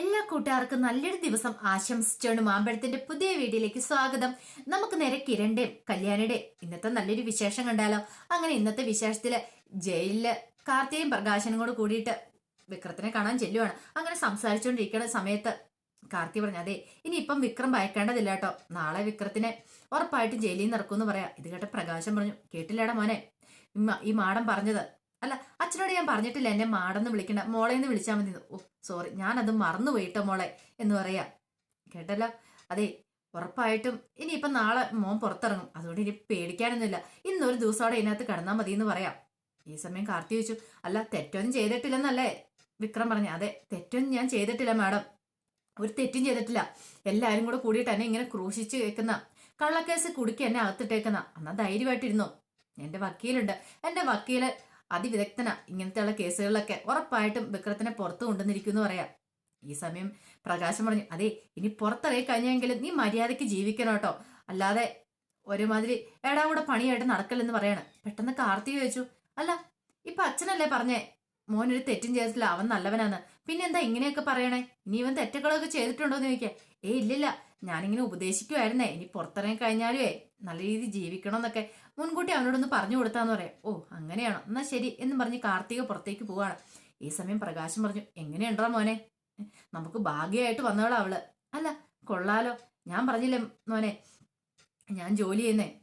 എല്ലാ കൂട്ടുകാർക്കും നല്ലൊരു ദിവസം ആശംസിച്ചുകൊണ്ട് മാമ്പഴത്തിന്റെ പുതിയ വീഡിയോയിലേക്ക് സ്വാഗതം. നമുക്ക് നേരെ കിരണ്ടേം കല്യാണിയുടെയും ഇന്നത്തെ നല്ലൊരു വിശേഷം കണ്ടാലോ? അങ്ങനെ ഇന്നത്തെ വിശേഷത്തിൽ ജയിലിൽ കാർത്തികയും പ്രകാശനും കൂടെ കൂടിയിട്ട് വിക്രത്തിനെ കാണാൻ ചെല്ലുവാണ്. അങ്ങനെ സംസാരിച്ചുകൊണ്ടിരിക്കുന്ന സമയത്ത് കാർത്തി പറഞ്ഞു അതെ ഇനി ഇപ്പം വിക്രം ഭയക്കേണ്ടതില്ല കേട്ടോ. നാളെ വിക്രത്തിനെ ഉറപ്പായിട്ടും ജയിലിൽ നിന്ന് ഇറക്കുമെന്ന് പറയാം. ഇത് കേട്ട പ്രകാശം പറഞ്ഞു കേട്ടില്ലേടാ മോനെ. ഈ മാടം പറഞ്ഞത് അല്ല അച്ഛനോട് ഞാൻ പറഞ്ഞിട്ടില്ല എന്നെ മാടന്ന് വിളിക്കണ്ട. മോളെ എന്ന് വിളിച്ചാൽ മതി. ഓ സോറി ഞാനത് മറന്നുപോയിട്ടോ മോളെ എന്ന് പറയാ. കേട്ടല്ലോ? അതെ ഉറപ്പായിട്ടും ഇനിയിപ്പം നാളെ മോൻ പുറത്തിറങ്ങും. അതുകൊണ്ട് ഇനി പേടിക്കാനൊന്നുമില്ല. ഇന്നൊരു ദിവസം അവിടെ ഇതിനകത്ത് കിടന്നാൽ മതി എന്ന് പറയാം. ഈ സമയം കാർത്തി ചോദിച്ചു അല്ല തെറ്റൊന്നും ചെയ്തിട്ടില്ലെന്നല്ലേ? വിക്രം പറഞ്ഞു അതെ തെറ്റൊന്നും ഞാൻ ചെയ്തിട്ടില്ല മാഡം. ഒരു തെറ്റും ചെയ്തിട്ടില്ല. എല്ലാവരും കൂടെ കൂടിയിട്ട് എന്നെ ഇങ്ങനെ ക്രൂശിച്ച് കേൾക്കുന്ന കള്ളക്കേസ് കുടുക്കി എന്നെ അകത്തിട്ടേക്കുന്ന. എന്നാ ധൈര്യമായിട്ടിരുന്നു? എന്റെ വക്കീലുണ്ട്. എന്റെ വക്കീൽ അതിവിദഗ്ധന. ഇങ്ങനത്തെയുള്ള കേസുകളിലൊക്കെ ഉറപ്പായിട്ടും വിക്രത്തിനെ പുറത്തു കൊണ്ടുവന്നിരിക്കുന്നു പറയാം. ഈ സമയം പ്രകാശം പറഞ്ഞു അതെ ഇനി പുറത്തിറങ്ങി കഴിഞ്ഞെങ്കിലും നീ മര്യാദയ്ക്ക് ജീവിക്കണം കേട്ടോ. അല്ലാതെ ഒരുമാതിരി എടാ കൂടെ പണിയായിട്ട് നടക്കല്ലെന്ന് പറയാണ്. പെട്ടെന്ന് കാർത്തിക ചോദിച്ചു അല്ല ഇപ്പൊ അച്ഛനല്ലേ പറഞ്ഞേ മോനൊരു തെറ്റും ചെയ്തിട്ടില്ല അവൻ നല്ലവനാന്ന്. പിന്നെ എന്താ ഇങ്ങനെയൊക്കെ പറയണേ? ഇനി ഇവൻ തെറ്റുകളൊക്കെ ചെയ്തിട്ടുണ്ടോ എന്ന് ചോദിക്കാം. ഏ ഇല്ലില്ല ഞാനിങ്ങനെ ഉപദേശിക്കുമായിരുന്നേ ഇനി പുറത്തിറങ്ങി കഴിഞ്ഞാലുവേ നല്ല രീതിയിൽ ജീവിക്കണം എന്നൊക്കെ മുൻകൂട്ടി അവനോടൊന്ന് പറഞ്ഞു കൊടുത്താന്ന് പറയാം. ഓ അങ്ങനെയാണോ? എന്നാ ശരി എന്ന് പറഞ്ഞ് കാർത്തിക പുറത്തേക്ക് പോവാണ്. ഈ സമയം പ്രകാശം പറഞ്ഞു എങ്ങനെയുണ്ടോ മോനെ? നമുക്ക് ഭാഗ്യമായിട്ട് വന്നവളാ അവൾ. അല്ല കൊള്ളാലോ. ഞാൻ പറഞ്ഞില്ലേ മോനെ ഞാൻ ജോലി ചെയ്യുന്നേ.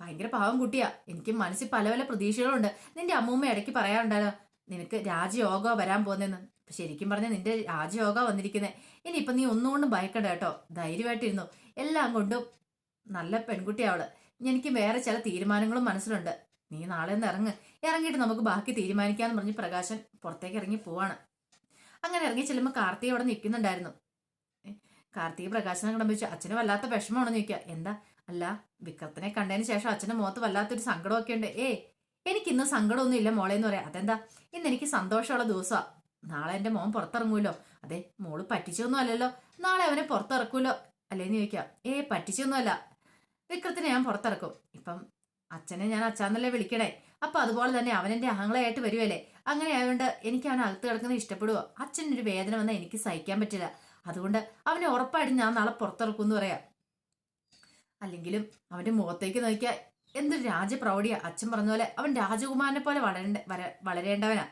ഭയങ്കര പാവം കുട്ടിയാ. എനിക്ക് മനസ്സിൽ പല പല പ്രതീക്ഷകളുണ്ട്. നിന്റെ അമ്മൂമ്മ ഇടയ്ക്ക് പറയാറുണ്ടല്ലോ നിനക്ക് രാജയോഗ വരാൻ പോകുന്നതെന്ന് ശരിക്കും പറഞ്ഞാൽ നിന്റെ രാജയോഗ വന്നിരിക്കുന്നത് ഇനിയിപ്പം നീ ഒന്നുകൊണ്ടും ഭയക്കണ്ട കേട്ടോ. ധൈര്യമായിട്ടിരുന്നു. എല്ലാം കൊണ്ടും നല്ല പെൺകുട്ടി അവൾ. എനിക്ക് വേറെ ചില തീരുമാനങ്ങളും മനസ്സിലുണ്ട്. നീ നാളെ ഒന്ന് ഇറങ്ങ്. ഇറങ്ങിയിട്ട് നമുക്ക് ബാക്കി തീരുമാനിക്കാന്ന് പറഞ്ഞ് പ്രകാശൻ പുറത്തേക്ക് ഇറങ്ങി പോവാണ്. അങ്ങനെ ഇറങ്ങി ചെല്ലുമ്പോൾ കാർത്തിക അവിടെ നിൽക്കുന്നുണ്ടായിരുന്നു. കാർത്തിക പ്രകാശനെ കണ്ടു അച്ഛന് വല്ലാത്ത വിഷമമാണെന്ന് ചോദിക്കുക. എന്താ? അല്ല വിക്രത്തിനെ കണ്ടതിന് ശേഷം അച്ഛന്റെ മുഖത്ത് വല്ലാത്തൊരു സങ്കടമൊക്കെ ഉണ്ട്. ഏ എനിക്കിന്ന് സങ്കടമൊന്നും ഇല്ല മോളെ എന്ന് പറയാം. അതെന്താ? ഇന്ന് എനിക്ക് സന്തോഷമുള്ള ദിവസമാണ് നാളെ എന്റെ മോൻ പുറത്തിറങ്ങൂല്ലോ അതെ മോൾ പറ്റിച്ചൊന്നും അല്ലല്ലോ. നാളെ അവനെ പുറത്തിറക്കൂലോ? അല്ലേന്ന് ചോദിക്കാം ഏ പറ്റിച്ചൊന്നും അല്ല. വിക്രത്തിനെ ഞാൻ പുറത്തിറക്കും. ഇപ്പം അച്ഛനെ ഞാൻ അച്ഛാന്നല്ലേ വിളിക്കണേ. അപ്പൊ അതുപോലെ തന്നെ അവൻ എന്റെ അഹങ്ങളായിട്ട് വരുവല്ലേ അങ്ങനെ ആയതുകൊണ്ട് എനിക്ക് അവൻ അകത്ത് കിടക്കുന്നത് ഇഷ്ടപ്പെടുവോ? അച്ഛനൊരു വേദന വന്നാൽ എനിക്ക് സഹിക്കാൻ പറ്റില്ല. അതുകൊണ്ട് അവനെ ഉറപ്പായിട്ട് ഞാൻ നാളെ പുറത്തിറക്കും എന്ന് പറയാം. അല്ലെങ്കിലും അവന്റെ മുഖത്തേക്ക് നോക്കിയാൽ എന്തൊരു രാജപ്രൗഢിയാ. അച്ഛൻ പറഞ്ഞ പോലെ അവൻ രാജകുമാരനെ പോലെ വളരേണ്ട വര- വളരേണ്ടവനാ.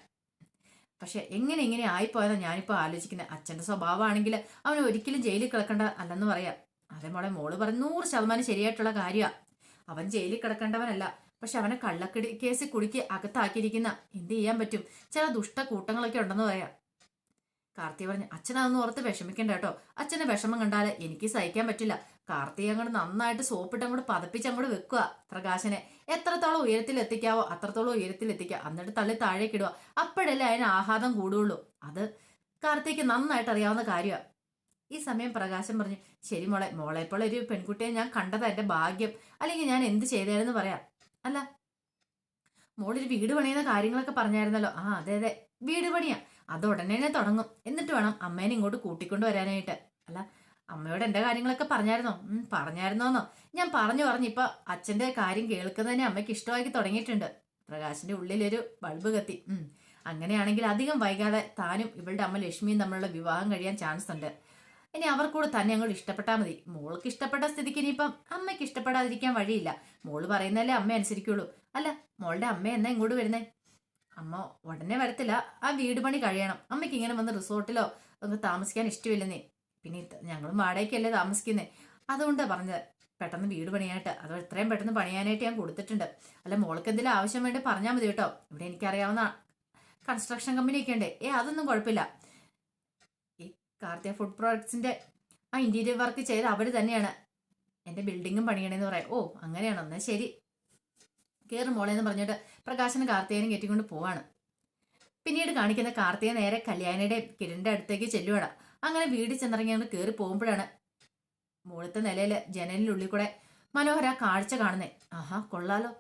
പക്ഷെ എങ്ങനെ ഇങ്ങനെ ആയിപ്പോയെന്നാണ് ഞാനിപ്പോൾ ആലോചിക്കുന്നത് അച്ഛന്റെ സ്വഭാവമാണെങ്കിൽ അവൻ ഒരിക്കലും ജയിലിൽ കിടക്കേണ്ട അല്ലെന്ന് പറയാം. അതേ മോളെ മോൾ പറഞ്ഞു നൂറ് ശതമാനം ശരിയായിട്ടുള്ള കാര്യമാ അവൻ ജയിലിൽ കിടക്കേണ്ടവനല്ല. പക്ഷെ അവനെ കള്ളക്കടി കേസിൽ കുടുക്കി അകത്താക്കിയിരിക്കുന്ന എന്ത് ചെയ്യാൻ പറ്റും? ചില ദുഷ്ട കൂട്ടങ്ങളൊക്കെ ഉണ്ടെന്ന് പറയാം. കാർത്തിക പറഞ്ഞു അച്ഛനതൊന്നും ഓർത്ത് വിഷമിക്കണ്ട കേട്ടോ. അച്ഛനെ വിഷമം കണ്ടാൽ എനിക്ക് സഹിക്കാൻ പറ്റില്ല. കാർത്തി അങ്ങോട്ട് നന്നായിട്ട് സോപ്പിട്ട് അങ്ങോട്ട് പതപ്പിച്ച് അങ്ങോട്ട് വെക്കുക പ്രകാശനെ. എത്രത്തോളം ഉയരത്തിൽ എത്തിക്കാവോ അത്രത്തോളം ഉയരത്തിൽ എത്തിക്കുക എന്നിട്ട് തള്ളി താഴേക്കിടുക അപ്പോഴല്ലേ അതിന് ആഹ്ലാദം കൂടുകയുള്ളൂ അത് കാർത്തിക്ക് നന്നായിട്ട് അറിയാവുന്ന കാര്യമാണ് ഈ സമയം പ്രകാശം പറഞ്ഞു ശരി മോളെ മോളെ ഇപ്പോൾ ഒരു പെൺകുട്ടിയെ ഞാൻ കണ്ടതാ എന്റെ ഭാഗ്യം. അല്ലെങ്കിൽ ഞാൻ എന്ത് ചെയ്തായിരുന്നു പറയാം. അല്ല മോളൊരു വീട് പണിയുന്ന കാര്യങ്ങളൊക്കെ പറഞ്ഞായിരുന്നല്ലോ. ആ അതെ അതെ. വീട് പണിയാ. അത് ഉടനെ തന്നെ തുടങ്ങും. എന്നിട്ട് വേണം അമ്മേനെ ഇങ്ങോട്ട് കൂട്ടിക്കൊണ്ട് വരാനായിട്ട്. അല്ല അമ്മയോട് എന്റെ കാര്യങ്ങളൊക്കെ പറഞ്ഞായിരുന്നോ? പറഞ്ഞായിരുന്നോന്നോ? ഞാൻ പറഞ്ഞു പറഞ്ഞു. ഇപ്പൊ അച്ഛന്റെ കാര്യം കേൾക്കുന്നതിനെ അമ്മയ്ക്ക് ഇഷ്ടമാക്കി തുടങ്ങിയിട്ടുണ്ട്. പ്രകാശിന്റെ ഉള്ളിലൊരു ബൾബ് കത്തി. അങ്ങനെയാണെങ്കിൽ അധികം വൈകാതെ താനും ഇവളുടെ അമ്മ ലക്ഷ്മിയും തമ്മിലുള്ള വിവാഹം കഴിയാൻ ചാൻസ് ഉണ്ട് ഇനി അവർക്കൂടെ തന്നെ അങ്ങോട്ട് ഇഷ്ടപ്പെട്ടാൽ മതി. മോൾക്ക് ഇഷ്ടപ്പെട്ട സ്ഥിതിക്ക് ഇനിയിപ്പം അമ്മയ്ക്ക് ഇഷ്ടപ്പെടാതിരിക്കാൻ വഴിയില്ല. മോൾ പറയുന്നതല്ലേ അമ്മ അനുസരിക്കുള്ളൂ. അല്ല മോളുടെ അമ്മ എന്നാ ഇങ്ങോട്ട് വരുന്നേ? അമ്മ ഉടനെ വരത്തില്ല. ആ വീട് പണി കഴിയണം. അമ്മയ്ക്ക് ഇങ്ങനെ വന്ന് റിസോർട്ടിലോ ഒന്ന് താമസിക്കാൻ ഇഷ്ടമില്ലെന്നേ പിന്നെ ഞങ്ങളും വാടകയ്ക്കല്ലേ താമസിക്കുന്നേ. അതുകൊണ്ടാണ് പറഞ്ഞത്. പെട്ടെന്ന് വീട് പണിയായിട്ട് അത് എത്രയും പെട്ടെന്ന് പണിയാനായിട്ട് ഞാൻ കൊടുത്തിട്ടുണ്ട്. അല്ല മോൾക്ക് എന്തെങ്കിലും ആവശ്യം വേണ്ടി പറഞ്ഞാൽ മതി കേട്ടോ. ഇവിടെ എനിക്കറിയാവുന്ന കൺസ്ട്രക്ഷൻ കമ്പനിയൊക്കെ ഉണ്ട്. ഏ അതൊന്നും കുഴപ്പമില്ല. കാർത്തിക ഫുഡ് പ്രോഡക്ട്സിന്റെ ആ ഇന്റീരിയർ വർക്ക് ചെയ്ത് അവർ തന്നെയാണ്. എന്റെ ബിൽഡിങ്ങും പണിയണേന്ന് പറയാം. ഓ അങ്ങനെയാണോ. എന്നാ ശരി. കയറി മോളെ എന്ന് പറഞ്ഞിട്ട് പ്രകാശന് കാർത്തികനും കെട്ടിക്കൊണ്ട് പോവാണ്. പിന്നീട് കാണിക്കുന്ന കാർത്തിക നേരെ കല്യാണിയുടെ കിരണിന്റെ അടുത്തേക്ക് ചെല്ലുവാണ്. അങ്ങനെ വീട് ചെന്നിറങ്ങിയാണ് കയറി പോകുമ്പോഴാണ് മുകളിലത്തെ നിലയിൽ ജനലിനുള്ളിൽ കൂടെ മനോഹര കാഴ്ച കാണുന്നേ. ആഹാ കൊള്ളാലോ.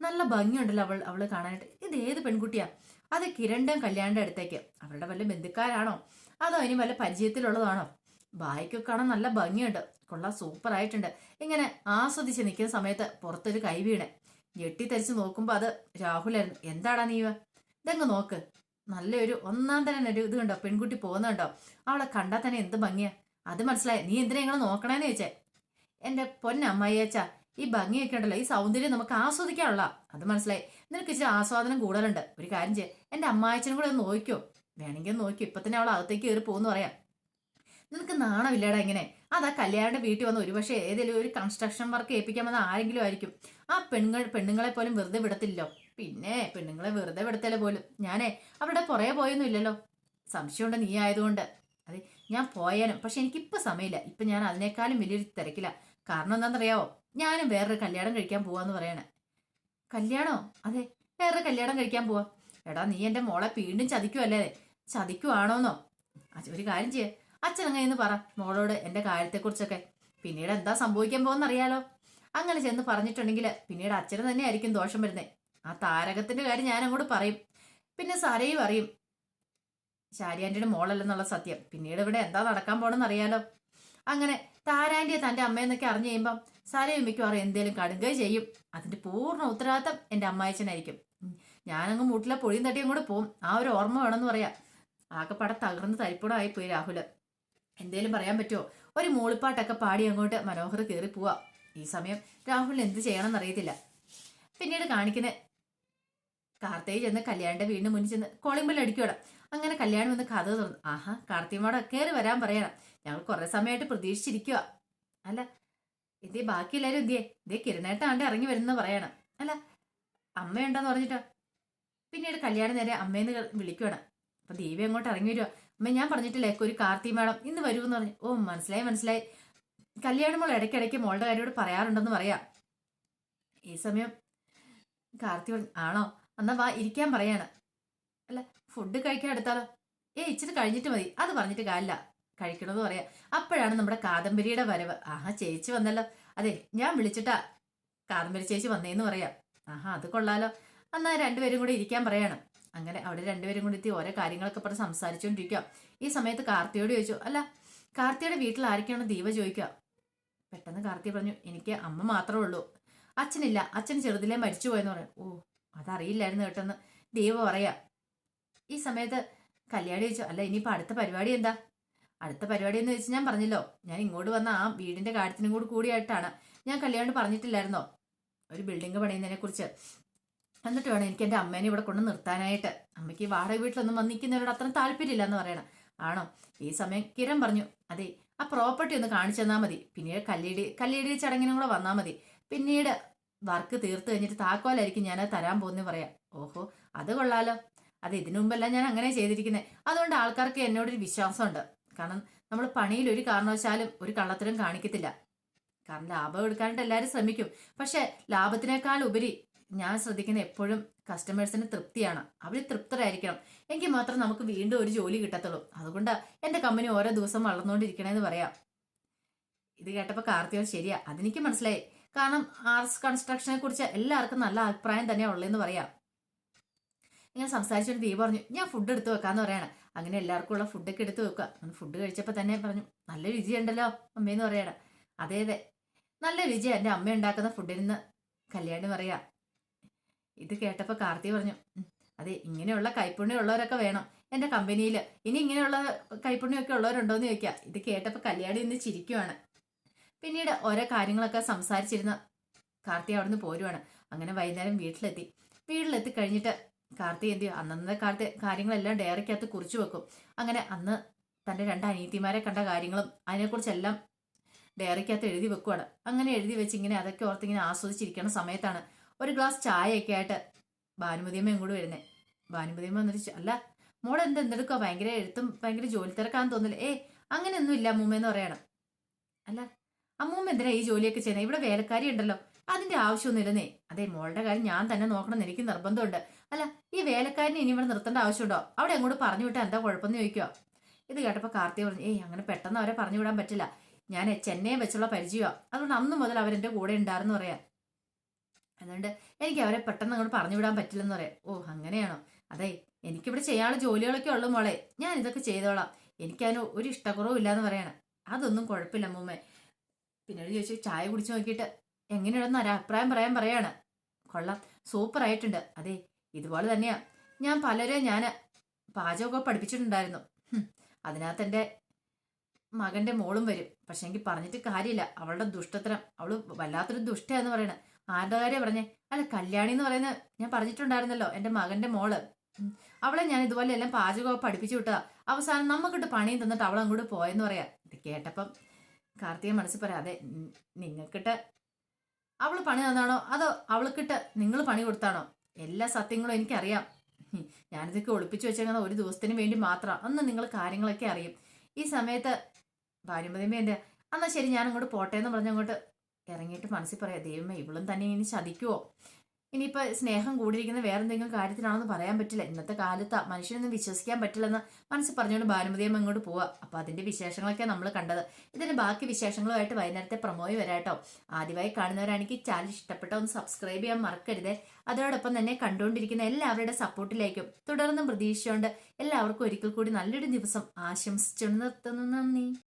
നല്ല ഭംഗിയുണ്ടല്ലോ അവൾ അവൾ കാണാനായിട്ട്. ഇത് ഏത് പെൺകുട്ടിയാ? അത് കിരണ്ടും കല്യാണിന്റെ അടുത്തേക്ക്. അവരുടെ വല്ല ബന്ധുക്കാരാണോ? അതോ ഇനി വല്ല പരിചയത്തിലുള്ളതാണോ? ബായിക്കൊക്കെ നല്ല ഭംഗിയുണ്ട്. കൊള്ളാം സൂപ്പർ ആയിട്ടുണ്ട് ഇങ്ങനെ ആസ്വദിച്ച് നിൽക്കുന്ന സമയത്ത് പുറത്തൊരു കൈ വീണേ. ഞെട്ടിത്തരിച്ച് നോക്കുമ്പോൾ അത് രാഹുലായിരുന്നു. എന്താടാ നീ? ഇതങ്ങ് നോക്ക്. നല്ലൊരു ഒന്നാം തരം ഒരു ഇത് കണ്ടോ? പെൺകുട്ടി പോകുന്നുണ്ടോ അവളെ കണ്ടാൽ തന്നെ എന്ത് ഭംഗിയാ. അത് മനസ്സിലായി? നീ എന്തിനാ ഇങ്ങനെ നോക്കണേന്ന് ചോദിച്ചേ. എന്റെ പൊന്നമ്മയ്യച്ച ഈ ഭംഗിയൊക്കെ ഉണ്ടല്ലോ ഈ സൗന്ദര്യം നമുക്ക് ആസ്വദിക്കാനുള്ള അത് മനസ്സിലായി. നിനക്ക് ഇച്ചിരി ആസ്വാദനം കൂടുതലുണ്ട്. ഒരു കാര്യം ചെയ്യേ. എന്റെ അമ്മായച്ചനും കൂടെ ഒന്ന് നോക്കിയോ വേണമെങ്കിൽ നോക്കി. ഇപ്പൊ തന്നെ അവൾ അകത്തേക്ക് കയറി പോകുന്നു പറയാം. നിനക്ക് നാണമില്ലടാ ഇങ്ങനെ. അതാ കല്യാണിന്റെ വീട്ടിൽ വന്ന് ഒരുപക്ഷെ ഏതെങ്കിലും ഒരു കൺസ്ട്രക്ഷൻ വർക്ക് ഏൽപ്പിക്കാൻ വന്ന ആരെങ്കിലും ആയിരിക്കും. ആ പെണ്ണുങ്ങൾ പെണ്ണുങ്ങളെ പോലും വെറുതെ വിടത്തില്ലോ പിന്നെ പെണ്ണുങ്ങളെ വെറുതെ വിടത്തല്ലേ പോലും. ഞാനേ അവിടെ പുറകെ പോയൊന്നും ഇല്ലല്ലോ സംശയമുണ്ട് നീ ആയതുകൊണ്ട്. അതെ ഞാൻ പോയാനും. പക്ഷെ എനിക്കിപ്പോ സമയമില്ല. ഇപ്പൊ ഞാൻ അതിനേക്കാളും വലിയൊരു തിരക്കില്ല കാരണം എന്താണെന്നറിയാവോ? ഞാനും വേറൊരു കല്യാണം കഴിക്കാൻ പോവാന്ന് പറയണേ. കല്യാണോ? അതെ വേറൊരു കല്യാണം കഴിക്കാൻ പോവാ. എടാ നീ എന്റെ മോളെ വീണ്ടും ചതിക്കുവല്ലേ? ചതിക്കുവാണോന്നോ? ഒരു കാര്യം ചെയ്യേ. അച്ഛൻ അങ്ങനെ പറ മോളോട് എന്റെ കാര്യത്തെക്കുറിച്ചൊക്കെ. പിന്നീട് എന്താ സംഭവിക്കാൻ പോകുന്നറിയാലോ? അങ്ങനെ ചെന്ന് പറഞ്ഞിട്ടുണ്ടെങ്കിൽ പിന്നീട് അച്ഛന് തന്നെ ആയിരിക്കും ദോഷം വരുന്നത് ആ താരകത്തിന്റെ കാര്യം ഞാൻ അങ്ങോട്ട് പറയും. പിന്നെ സരയും അറിയും. ശാരിയാന്റിയുടെ മോളല്ലെന്നുള്ള സത്യം. പിന്നീട് ഇവിടെ എന്താ നടക്കാൻ പോണെന്ന് അറിയാലോ അങ്ങനെ താരാന്റെ തന്റെ അമ്മയെന്നൊക്കെ അറിഞ്ഞു കഴിയുമ്പം സരയും മിക്കവാറും എന്തേലും കടുകയും ചെയ്യും. അതിന്റെ പൂർണ ഉത്തരവാദിത്തം എന്റെ അമ്മായച്ചനായിരിക്കും. ഞാനങ്ങ് മൂട്ടിലെ പൊഴിയും തട്ടി അങ്ങോട്ട് പോവും. ആ ഒരു ഓർമ്മ വേണമെന്ന് പറയാം. ആകെപ്പാടെ തകർന്ന് തരിപ്പുടമായി പോയി രാഹുൽ. എന്തേലും പറയാൻ പറ്റുമോ ഒരു മൂളിപ്പാട്ടൊക്കെ പാടി അങ്ങോട്ട് മനോഹർ കയറി പോവാ. ഈ സമയം രാഹുലിന് എന്ത് ചെയ്യണമെന്ന് അറിയത്തില്ല. പിന്നീട് കാണിക്കുന്ന കാർത്തേജ് ചെന്ന് കല്യാണിന്റെ വീടിന് മുന്നിൽ ചെന്ന് കോളിമ്പല്ല അടിക്കോടാം അങ്ങനെ കല്യാണം വന്ന് കഥ തുറന്നു ആഹാ കാർത്തിയമ്മോടെ കയറി വരാൻ പറയണം. ഞങ്ങൾ കുറെ സമയമായിട്ട് പ്രതീക്ഷിച്ചിരിക്കുക അല്ല ഇതേ ബാക്കി എല്ലാവരും എന്തിയേ ഇതേ കിരണേട്ടാണ്ട് ഇറങ്ങി വരുന്ന പറയണം. അല്ല അമ്മയുണ്ടെന്ന് പറഞ്ഞിട്ടോ? പിന്നീട് കല്യാണം നേരെ അമ്മേന്ന് വിളിക്കുവാണ്. അപ്പൊ ദേവി അങ്ങോട്ട് ഇറങ്ങി വരുവാ. അമ്മ ഞാൻ പറഞ്ഞിട്ടില്ലേ ഒരു കാർത്തി മാഡം ഇന്ന് വരുമെന്ന് പറഞ്ഞു. ഓ മനസ്സിലായി മനസ്സിലായി. കല്യാണം മോൾ ഇടയ്ക്കിടയ്ക്ക് മോളുടെ കാര്യോട് പറയാറുണ്ടെന്ന് പറയാം. ഈ സമയം കാർത്തി ആണോ? എന്നാ വാ ഇരിക്കാൻ പറയാണ്. അല്ല ഫുഡ് കഴിക്കാൻ എടുത്താലോ? ഏ ഇച്ചിരി കഴിഞ്ഞിട്ട് മതി. അത് പറഞ്ഞിട്ട് കാര്യമില്ല കഴിക്കണമെന്ന് പറയാം. അപ്പോഴാണ് നമ്മുടെ കാദംബരിയുടെ വരവ്. ആഹാ ചേച്ചി വന്നല്ലോ. അതെ ഞാൻ വിളിച്ചിട്ടാ കാദംബരി ചേച്ചി വന്നേന്ന് പറയാം. ആഹാ അത് കൊള്ളാലോ. എന്നാ രണ്ടുപേരും കൂടെ ഇരിക്കാൻ പറയണം. അങ്ങനെ അവിടെ രണ്ടുപേരും കൂടി എത്തി ഓരോ കാര്യങ്ങളൊക്കെ പറഞ്ഞ് സംസാരിച്ചുകൊണ്ടിരിക്കുക ഈ സമയത്ത് കാർത്തിയോട് ചോദിച്ചു അല്ല കാർത്തിയുടെ വീട്ടിൽ ആരൊക്കെയാണ്? ദീപ ചോദിക്കുക പെട്ടെന്ന് കാർത്തി പറഞ്ഞു എനിക്ക് അമ്മ മാത്രമേ ഉള്ളൂ. അച്ഛനില്ല. അച്ഛൻ ചെറുതിലേ മരിച്ചു പോയെന്ന് പറയാം. ഓ അതറിയില്ലായിരുന്നു കേട്ടെന്ന് ദീപ പറയാ. ഈ സമയത്ത് കല്യാണി ചോദിച്ചു അല്ല ഇനിയിപ്പോൾ അടുത്ത പരിപാടി എന്താ? അടുത്ത പരിപാടി എന്ന് വെച്ച് ഞാൻ പറഞ്ഞല്ലോ. ഞാൻ ഇങ്ങോട്ട് വന്ന ആ വീടിന്റെ കാര്യത്തിനും കൂടി കൂടിയായിട്ടാണ്. ഞാൻ കല്യാണി പറഞ്ഞിട്ടില്ലായിരുന്നോ? ഒരു ബിൽഡിംഗ് പണിയുന്നതിനെ കുറിച്ച് എന്നിട്ട് വേണം എനിക്ക് എന്റെ അമ്മേനെ ഇവിടെ കൊണ്ട് നിർത്താനായിട്ട്. അമ്മയ്ക്ക് വാടക വീട്ടിലൊന്നും വന്നിരിക്കുന്നവരോട് അത്ര താല്പര്യമില്ല എന്ന് പറയണം. ആണോ? ഈ സമയം കിരൺ പറഞ്ഞു അതെ ആ പ്രോപ്പർട്ടി ഒന്ന് കാണിച്ചു തന്നാൽ മതി. പിന്നീട് കല്ലിടി കല്ലിടി ചടങ്ങിനും കൂടെ വന്നാൽ മതി. പിന്നീട് വർക്ക് തീർത്ത് കഴിഞ്ഞിട്ട് താക്കോലായിരിക്കും ഞാൻ അത് തരാൻ പോകുന്നു പറയാം. ഓഹോ അത് കൊള്ളാലോ. അത് ഇതിനു മുമ്പെല്ലാം ഞാൻ അങ്ങനെ ചെയ്തിരിക്കുന്നത് അതുകൊണ്ട് ആൾക്കാർക്ക് എന്നോടൊരു വിശ്വാസമുണ്ട്. കാരണം നമ്മൾ പണിയിൽ ഒരു കാരണവശാലും ഒരു കള്ളത്തരം കാണിക്കത്തില്ല. കാരണം ലാഭം എടുക്കാനായിട്ട് എല്ലാവരും ശ്രമിക്കും. പക്ഷെ ലാഭത്തിനേക്കാൾ ഉപരി ഞാൻ ശ്രദ്ധിക്കുന്ന എപ്പോഴും കസ്റ്റമേഴ്സിന് തൃപ്തിയാണ്. അവർ തൃപ്തരായിരിക്കണം. എങ്കിൽ മാത്രം നമുക്ക് വീണ്ടും ഒരു ജോലി കിട്ടത്തുള്ളൂ. അതുകൊണ്ട് എന്റെ കമ്പനി ഓരോ ദിവസം വളർന്നുകൊണ്ടിരിക്കണമെന്ന് പറയാം. ഇത് കേട്ടപ്പോൾ കാർത്തിയോട് ശരിയാ. അതെനിക്ക് മനസ്സിലായി. കാരണം ആർട്സ് കൺസ്ട്രക്ഷനെ കുറിച്ച് എല്ലാവർക്കും നല്ല അഭിപ്രായം തന്നെ ഉള്ളതെന്ന് പറയാം. ഇങ്ങനെ സംസാരിച്ചൊരു ദീപ പറഞ്ഞു ഞാൻ ഫുഡ് എടുത്തു വെക്കാന്ന് പറയാണ്. അങ്ങനെ എല്ലാവർക്കും ഉള്ള ഫുഡൊക്കെ എടുത്തു വെക്കുക. ഫുഡ് കഴിച്ചപ്പോൾ തന്നെ പറഞ്ഞു നല്ല രുചിയുണ്ടല്ലോ അമ്മയെന്ന് പറയണം. അതെ അതെ. നല്ല രുചി എന്റെ അമ്മ ഉണ്ടാക്കുന്ന ഫുഡിൽ നിന്ന് കല്യാണി പറയാ. ഇത് കേട്ടപ്പോൾ കാർത്തി പറഞ്ഞു "ഉം, അതെ ഇങ്ങനെയുള്ള കൈപ്പുണ്യം ഉള്ളവരൊക്കെ വേണം. എന്റെ കമ്പനിയിൽ ഇനി ഇങ്ങനെയുള്ള കൈപ്പുണ്യമൊക്കെ ഉള്ളവരുണ്ടോയെന്ന് ചോദിക്കുക ഇത് കേട്ടപ്പോൾ കല്യാണി ഇന്ന് ചിരിക്കുവാണ്. പിന്നീട് ഓരോ കാര്യങ്ങളൊക്കെ സംസാരിച്ചിരുന്ന കാർത്തി അവിടുന്ന് പോരുവാണ്. അങ്ങനെ വൈകുന്നേരം വീട്ടിലെത്തി. വീട്ടിലെത്തി കഴിഞ്ഞിട്ട് കാർത്തി എന്ത് ചെയ്യും? അന്നത്തെ കാർത്തി കാര്യങ്ങളെല്ലാം ഡയറിക്കകത്ത് കുറിച്ചു വെക്കും. അങ്ങനെ അന്ന് തന്റെ രണ്ട് അനീതിമാരെ കണ്ട കാര്യങ്ങളും അതിനെക്കുറിച്ചെല്ലാം ഡയറിക്കകത്ത് എഴുതി വെക്കുവാണ്. അങ്ങനെ എഴുതി വെച്ച് ഇങ്ങനെ അതൊക്കെ ഓർത്ത് ഇങ്ങനെ ആസ്വദിച്ചിരിക്കുന്ന സമയത്താണ് ഒരു ഗ്ലാസ് ചായയൊക്കെ ആയിട്ട് ഭാനുമതിയമ്മ ഇങ്ങോട്ട് വരുന്നേ. ഭാനുമതിയമ്മ വന്നിട്ട് അല്ല മോൾ എന്ത് എന്തെടുക്കുക ഭയങ്കര എഴുത്തും ഭയങ്കര ജോലി തിരക്കാന്ന് തോന്നില്ല ഏ അങ്ങനെയൊന്നും ഇല്ല അമ്മൂമ്മയെന്ന് പറയണം. അല്ല അമ്മൂമ്മ എന്തിനാ ഈ ജോലിയൊക്കെ ചെയ്യുന്നത് ഇവിടെ വേലക്കാരി ഉണ്ടല്ലോ. അതിന്റെ ആവശ്യമൊന്നുമില്ലെന്നേ. അതെ മോളുടെ കാര്യം ഞാൻ തന്നെ നോക്കണം എനിക്ക് നിർബന്ധമുണ്ട്. അല്ല ഈ വേലക്കാരനെ ഇനി ഇവിടെ നിർത്തേണ്ട ആവശ്യമുണ്ടോ? അവിടെ അങ്ങോട്ട് പറഞ്ഞു വിട്ടാൽ എന്താ കുഴപ്പമെന്ന് ചോദിക്കുക ഇത് കേട്ടപ്പോൾ കാർത്തിക പറഞ്ഞു ഏയ് അങ്ങനെ പെട്ടെന്ന് അവരെ പറഞ്ഞു വിടാൻ പറ്റില്ല. ഞാൻ ചെന്നൈയെ വെച്ചുള്ള പരിചയമാണ് അതുകൊണ്ട് അന്ന് മുതൽ അവരെ കൂടെ ഉണ്ടായിരുന്നു പറയാം. അതുകൊണ്ട് എനിക്ക് അവരെ പെട്ടെന്ന് അങ്ങോട്ട് പറഞ്ഞു വിടാൻ പറ്റില്ലെന്ന് പറയാം. ഓ അങ്ങനെയാണോ? അതെ എനിക്കിവിടെ ചെയ്യാനുള്ള ജോലികളൊക്കെ ഉള്ളു മോളെ. ഞാൻ ഇതൊക്കെ ചെയ്തോളാം. എനിക്കതിന് ഒരു ഇഷ്ടക്കുറവും ഇല്ലാന്ന് പറയണം. അതൊന്നും കുഴപ്പമില്ല അമ്മൂമ്മേ പിന്നെ ചോദിച്ചു ചായ കുടിച്ചു നോക്കിയിട്ട് എങ്ങനെയുണ്ടെന്ന് ഒരു അഭിപ്രായം പറയാൻ പറയാണ്. കൊള്ളാം സൂപ്പർ ആയിട്ടുണ്ട് അതെ ഇതുപോലെ തന്നെയാ. ഞാൻ പലരെ ഞാൻ പാചകമൊക്കെ പഠിപ്പിച്ചിട്ടുണ്ടായിരുന്നു. അതിനകത്ത് എന്റെ മകന്റെ മോളും വരും. പക്ഷെ എനിക്ക് പറഞ്ഞിട്ട് കാര്യമില്ല. അവളുടെ ദുഷ്ടത്തരം. അവൾ വല്ലാത്തൊരു ദുഷ്ടയെന്ന് പറയണേ. ആരുടെ കാര്യം പറഞ്ഞേ? അല്ല കല്യാണി എന്ന് പറയുന്ന ഞാൻ പറഞ്ഞിട്ടുണ്ടായിരുന്നല്ലോ എന്റെ മകന്റെ മോൾ. അവളെ ഞാൻ ഇതുപോലെ എല്ലാം പാചകമൊക്കെ പഠിപ്പിച്ചു വിട്ടതാ. അവസാനം നമുക്കിട്ട് പണിയും തന്നിട്ട് അവൾ അങ്ങോട്ട് പോയെന്ന് പറയാ. ഇത് കേട്ടപ്പം കാർത്തിക മനസ്സിൽ പറയാം അതെ നിങ്ങൾക്കിട്ട് അവൾ പണി തന്നാണോ? അതോ അവൾക്കിട്ട് നിങ്ങൾ പണി കൊടുത്താണോ? എല്ലാ സത്യങ്ങളും എനിക്കറിയാം. ഞാനിതൊക്കെ ഒളിപ്പിച്ചു വെച്ചേക്കുന്ന ഒരു ദിവസത്തിന് വേണ്ടി മാത്രം. അന്ന് നിങ്ങൾ കാര്യങ്ങളൊക്കെ അറിയും. ഈ സമയത്ത് ഭാര്യമതിയമ്മ എന്താ എന്നാ ശരി ഞാൻ അങ്ങോട്ട് പോട്ടെ എന്ന് പറഞ്ഞ് അങ്ങോട്ട് ഇറങ്ങിയിട്ട് മനസ്സിൽ പറയാം ദൈവമേ ഇവളും തന്നെ ഇനി ചതിക്കുവോ? ഇനിയിപ്പോൾ സ്നേഹം കൂടിയിരിക്കുന്ന വേറെ എന്തെങ്കിലും കാര്യത്തിനാണെന്ന് പറയാൻ പറ്റില്ല. ഇന്നത്തെ കാലത്ത് മനുഷ്യനൊന്നും വിശ്വസിക്കാൻ പറ്റില്ലെന്ന് മനസ്സിൽ പറഞ്ഞുകൊണ്ട് ഭാനുമതിയമ്മ അങ്ങോട്ട് പോവാ. അപ്പോൾ അതിന്റെ വിശേഷങ്ങളൊക്കെ നമ്മൾ കണ്ടത്. ഇതിന്റെ ബാക്കി വിശേഷങ്ങളുമായിട്ട് വൈകുന്നേരത്തെ പ്രമോയി വരാട്ടോ. ആദ്യമായി കാണുന്നവരാണെങ്കിൽ ചാനൽ ഇഷ്ടപ്പെട്ട ഒന്ന് സബ്സ്ക്രൈബ് ചെയ്യാൻ മറക്കരുത്. അതോടൊപ്പം തന്നെ കണ്ടുകൊണ്ടിരിക്കുന്ന എല്ലാവരുടെ സപ്പോർട്ടിലേക്കും തുടർന്നും പ്രതീക്ഷയുണ്ട്. എല്ലാവർക്കും ഒരിക്കൽ കൂടി നല്ലൊരു ദിവസം ആശംസിച്ചു നിർത്തുന്നു. നന്ദി.